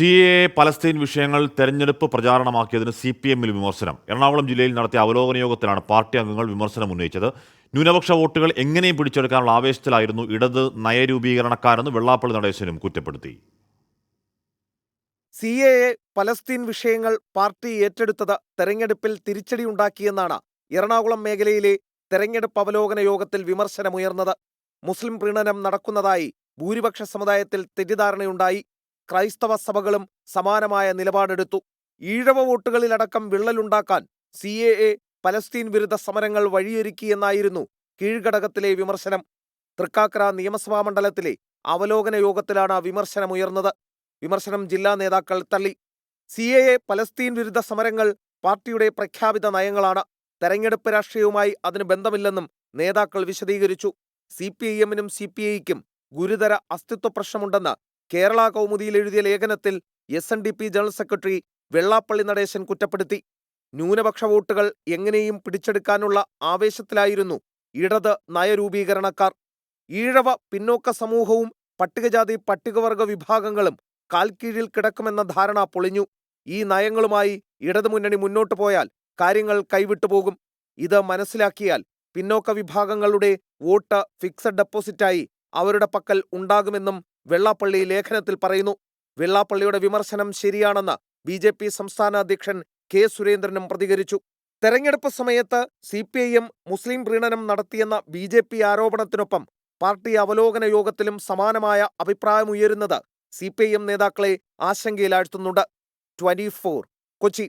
C A Palestine വിഷയങ്ങൾ തെരഞ്ഞെടുപ്പ് പ്രചാരണമാക്കിയതിന് C P എമ്മിൽ വിമർശനം. എറണാകുളം ജില്ലയിൽ നടത്തിയ അവലോകന യോഗത്തിലാണ് പാർട്ടി അംഗങ്ങൾ വിമർശനം ഉന്നയിച്ചത്. ന്യൂനപക്ഷ വോട്ടുകൾ എങ്ങനെയും പിടിച്ചെടുക്കാനുള്ള ആവേശത്തിലായിരുന്നു ഇടത് നയരൂപീകരണക്കാരെന്ന് വെള്ളാപ്പള്ളി നടേശനും കുറ്റപ്പെടുത്തി. സി എ പലസ്തീൻ വിഷയങ്ങൾ പാർട്ടി ഏറ്റെടുത്തത് തെരഞ്ഞെടുപ്പിൽ തിരിച്ചടിയുണ്ടാക്കിയെന്നാണ് എറണാകുളം മേഖലയിലെ തെരഞ്ഞെടുപ്പ് അവലോകന യോഗത്തിൽ വിമർശനമുയർന്നത്. മുസ്ലിം പ്രീണനം നടക്കുന്നതായി ഭൂരിപക്ഷ സമുദായത്തിൽ തെറ്റിദ്ധാരണയുണ്ടായി. ക്രൈസ്തവ സഭകളും സമാനമായ നിലപാടെടുത്തു. ഈഴവ വോട്ടുകളിലടക്കം വിള്ളലുണ്ടാക്കാൻ സി എ എ പലസ്തീൻ വിരുദ്ധ സമരങ്ങൾ വഴിയൊരുക്കിയെന്നായിരുന്നു കീഴ്ഘടകത്തിലെ വിമർശനം. തൃക്കാക്കര നിയമസഭാ മണ്ഡലത്തിലെ അവലോകന യോഗത്തിലാണ് വിമർശനമുയർന്നത്. വിമർശനം ജില്ലാ നേതാക്കൾ തള്ളി. സി എ എ പലസ്തീൻ വിരുദ്ധ സമരങ്ങൾ പാർട്ടിയുടെ പ്രഖ്യാപിത നയങ്ങളാണ്. തെരഞ്ഞെടുപ്പ് രാഷ്ട്രീയവുമായി അതിന് ബന്ധമില്ലെന്നും നേതാക്കൾ വിശദീകരിച്ചു. സി പി ഐ എമ്മിനും സി പി ഐക്കും ഗുരുതര അസ്തിത്വ പ്രശ്നമുണ്ടെന്ന് കേരള കൗമുദിയിൽ എഴുതിയ ലേഖനത്തിൽ S N D P general secretary Vellappally Natesan കുറ്റപ്പെടുത്തി. ന്യൂനപക്ഷ വോട്ടുകൾ എങ്ങനെയും പിടിച്ചെടുക്കാനുള്ള ആവേശത്തിലായിരുന്നു ഇടത് നയരൂപീകരണക്കാർ. ഈഴവ പിന്നോക്ക സമൂഹവും പട്ടികജാതി പട്ടികവർഗ വിഭാഗങ്ങളും കാൽക്കീഴിൽ കിടക്കുമെന്ന ധാരണ പൊളിഞ്ഞു. ഈ നയങ്ങളുമായി ഇടതുമുന്നണി മുന്നോട്ടു പോയാൽ കാര്യങ്ങൾ കൈവിട്ടുപോകും ഇത് മനസ്സിലാക്കിയാൽ പിന്നോക്ക വിഭാഗങ്ങളുടെ വോട്ട് ഫിക്സഡ് ഡെപ്പോസിറ്റായി അവരുടെ പക്കൽ ഉണ്ടാകുമെന്നും വെള്ളാപ്പള്ളി ലേഖനത്തിൽ പറയുന്നു വെള്ളാപ്പള്ളിയുടെ വിമർശനം ശരിയാണെന്ന് ബി ജെ പി സംസ്ഥാന അധ്യക്ഷൻ കെ സുരേന്ദ്രനും പ്രതികരിച്ചു. തെരഞ്ഞെടുപ്പ് സമയത്ത് സി പി ഐ എം മുസ്ലിം പ്രീണനം നടത്തിയെന്ന ബി ജെ പി ആരോപണത്തിനൊപ്പം പാർട്ടി അവലോകന യോഗത്തിലും സമാനമായ അഭിപ്രായമുയരുന്നത് സി പി ഐ എം നേതാക്കളെ ആശങ്കയിലാഴ്ത്തുന്നുണ്ട്. Twenty four Kochi.